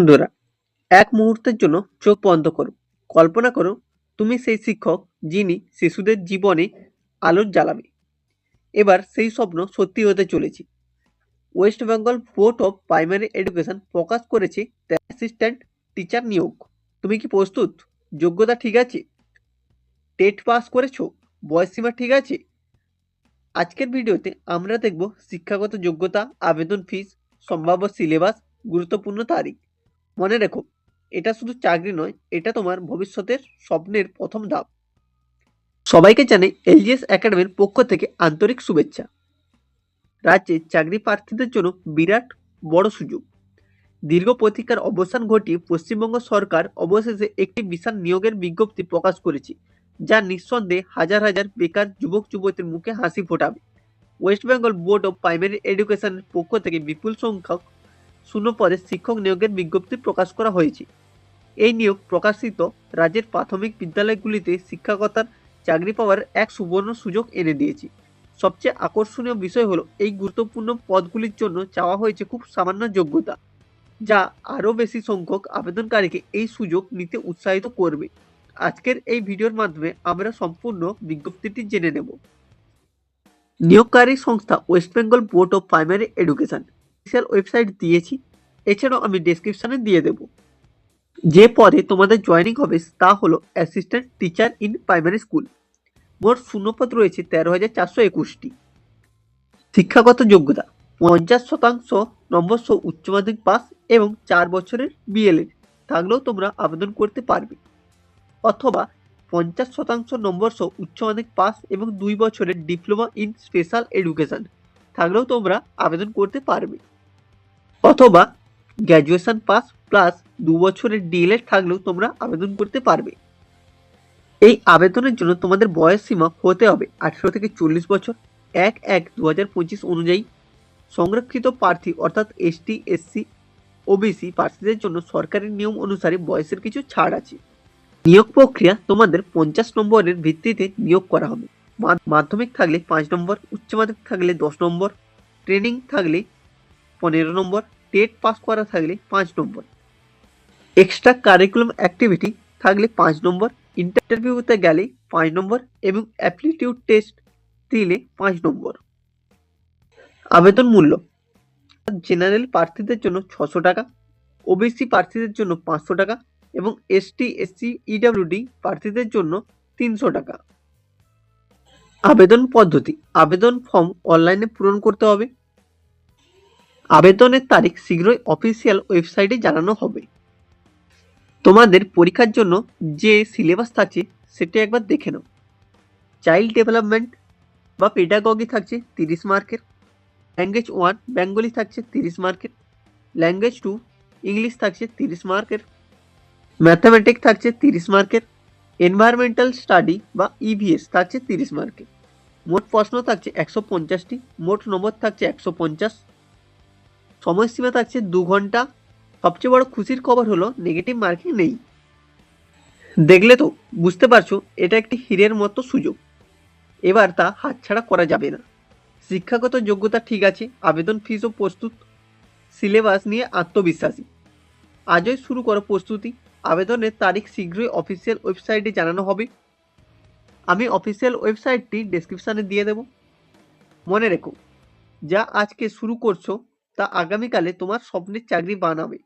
বন্ধুরা, এক মুহূর্তের জন্য চোখ বন্ধ করো। কল্পনা করো, তুমি সেই শিক্ষক যিনি শিশুদের জীবনে আলোর জ্বালাবে। এবার সেই স্বপ্ন সত্যি হতে চলেছে। West Bengal board of primary education প্রকাশ করেছে অ্যাসিস্ট্যান্ট টিচার নিয়োগ। তুমি কি প্রস্তুত? যোগ্যতা ঠিক আছে? টেট পাস করেছ? বয়সসীমা ঠিক আছে? আজকের ভিডিওতে আমরা দেখব শিক্ষাগত যোগ্যতা, আবেদন ফিস, সম্ভাব্য সিলেবাস, গুরুত্বপূর্ণ তারিখ। মনে রেখো, এটা শুধু চাকরি নয়, এটা তোমার ভবিষ্যতের স্বপ্নের প্রথম ধাপ। সবাইকে জানে এলজিএস একাডেমির পক্ষ থেকে আন্তরিক শুভেচ্ছা। রাজ্যে চাকরি প্রার্থীদের জন্য বিরাট বড় সুযোগ। দীর্ঘ প্রতীক্ষার অবসান ঘটিয়ে পশ্চিমবঙ্গ সরকার অবশেষে একটি বিশাল নিয়োগের বিজ্ঞপ্তি প্রকাশ করেছে, যা নিঃসন্দেহে হাজার হাজার বেকার যুবক যুবতীর মুখে হাসি ফোটাবে। West Bengal board of primary এডুকেশনের পক্ষ থেকে বিপুল সংখ্যক শূন্য পদে শিক্ষক নিয়োগের বিজ্ঞপ্তি প্রকাশ করা হয়েছে। এই নিয়োগ প্রকাশিত রাজ্যের প্রাথমিক বিদ্যালয়গুলিতে শিক্ষকতার চাকরি পাওয়ার এক সুবর্ণ সুযোগ এনে দিয়েছে। সবচেয়ে আকর্ষণীয় বিষয় হলো, এই গুরুত্বপূর্ণ পদগুলির জন্য চাওয়া হয়েছে খুব সামান্য যোগ্যতা, যা আরও বেশি সংখ্যক আবেদনকারীকে এই সুযোগ নিতে উৎসাহিত করবে। আজকের এই ভিডিওর মাধ্যমে আমরা সম্পূর্ণ বিজ্ঞপ্তিটি জেনে নেব। নিয়োগকারী সংস্থা West Bengal board of primary education official website দিয়েছি, এছাড়াও আমি ডেসক্রিপশনে দিয়ে দেব। যে পদে তোমাদের জয়েনিং হবে, তা হলো assistant teacher in primary school মোট শূন্যপদ রয়েছে তেরো হাজার চারশো একুশটি। শিক্ষাগত যোগ্যতা, পঞ্চাশ শতাংশ নম্বর সহ উচ্চ মাধ্যমিক পাস এবং চার বছরের বিএলএড থাকলেও তোমরা আবেদন করতে পারবে। অথবা পঞ্চাশ শতাংশ নম্বর সহ উচ্চ মাধ্যমিক পাস এবং দুই বছরের ডিপ্লোমা ইন স্পেশাল এডুকেশন থাকলেও তোমরা আবেদন করতে পারবে। অথবা গ্র্যাজুয়েশন পাস প্লাস দু বছরের ডিএলএড থাকলেও তোমরা আবেদন করতে পারবে। এই আবেদনের জন্য তোমাদের বয়স সীমা হতে হবে আঠেরো থেকে চল্লিশ বছর। এক এক দু হাজার পঁচিশ অনুযায়ী সংরক্ষিত প্রার্থী অর্থাৎ এসটি এসসি ওবিসি প্রার্থীদের জন্য সরকারি নিয়ম অনুসারে বয়সের কিছু ছাড় আছে। নিয়োগ প্রক্রিয়া তোমাদের পঞ্চাশ নম্বরের ভিত্তিতে নিয়োগ করা হবে। মাধ্যমিক থাকলে পাঁচ নম্বর, উচ্চ মাধ্যমিক থাকলে দশ নম্বর, ট্রেনিং থাকলে পনেরো নম্বর, টেট পাস করা থাকলে পাঁচ নম্বর। এক্সট্রা কারিকুলাম অ্যাক্টিভিটি থাকলে পাঁচ নম্বর, ইন্টারভিউতে গেলে পাঁচ নম্বর এবং অ্যাপলিটিউড টেস্ট দিলে পাঁচ নম্বর। আবেদন মূল্য, জেনারেল প্রার্থীদের জন্য ছশো টাকা, ওবিসি প্রার্থীদের জন্য পাঁচশো টাকা এবং এসটি, এসসি, ইডাব্লিউডি প্রার্থীদের জন্য তিনশো টাকা। আবেদন পদ্ধতি। আবেদন ফর্ম অনলাইনে পূরণ করতে হবে। আবেদনের তারিখ শীঘ্রই অফিসিয়াল ওয়েবসাইটে জানানো হবে। তোমাদের পরীক্ষার জন্য যে সিলেবাস থাকছে, সেটা একবার দেখে নাও। চাইল্ড ডেভেলপমেন্ট বা পেডাগগি থাকছে তিরিশ মার্কের। ল্যাঙ্গুয়েজ ওয়ান বেঙ্গলি থাকছে তিরিশ মার্কের। ল্যাঙ্গুয়েজ টু ইংলিশ থাকছে তিরিশ মার্কের। ম্যাথামেটিক থাকছে তিরিশ মার্কের। এনভায়রনমেন্টাল স্টাডি বা ইভিএস থাকছে তিরিশ মার্কের মোট প্রশ্ন থাকছে একশো পঞ্চাশটি, মোট নম্বর থাকছে একশো পঞ্চাশ। সময়সীমা থাকছে দু ঘণ্টা। সবচেয়ে বড় খুশির খবর হলো নেগেটিভ মার্কিং নেই। দেখলে তো বুঝতে পারছ, এটা একটি হীরের মতো সুযোগ। এবার তা হাতছাড়া করা যাবে না। শিক্ষাগত যোগ্যতা ঠিক আছে, আবেদন ফিসও প্রস্তুত। সিলেবাস নিয়ে আত্মবিশ্বাসী। আজই শুরু করো প্রস্তুতি। আবেদনের তারিখ শীঘ্রই অফিসিয়াল ওয়েবসাইটে জানানো হবে। আমি অফিসিয়াল ওয়েবসাইটটি ডেসক্রিপশানে দিয়ে দেব। মনে রেখো, যা আজকে শুরু করছ, তা আগামীকালে তোমার স্বপ্নের চাকরি বানাবে।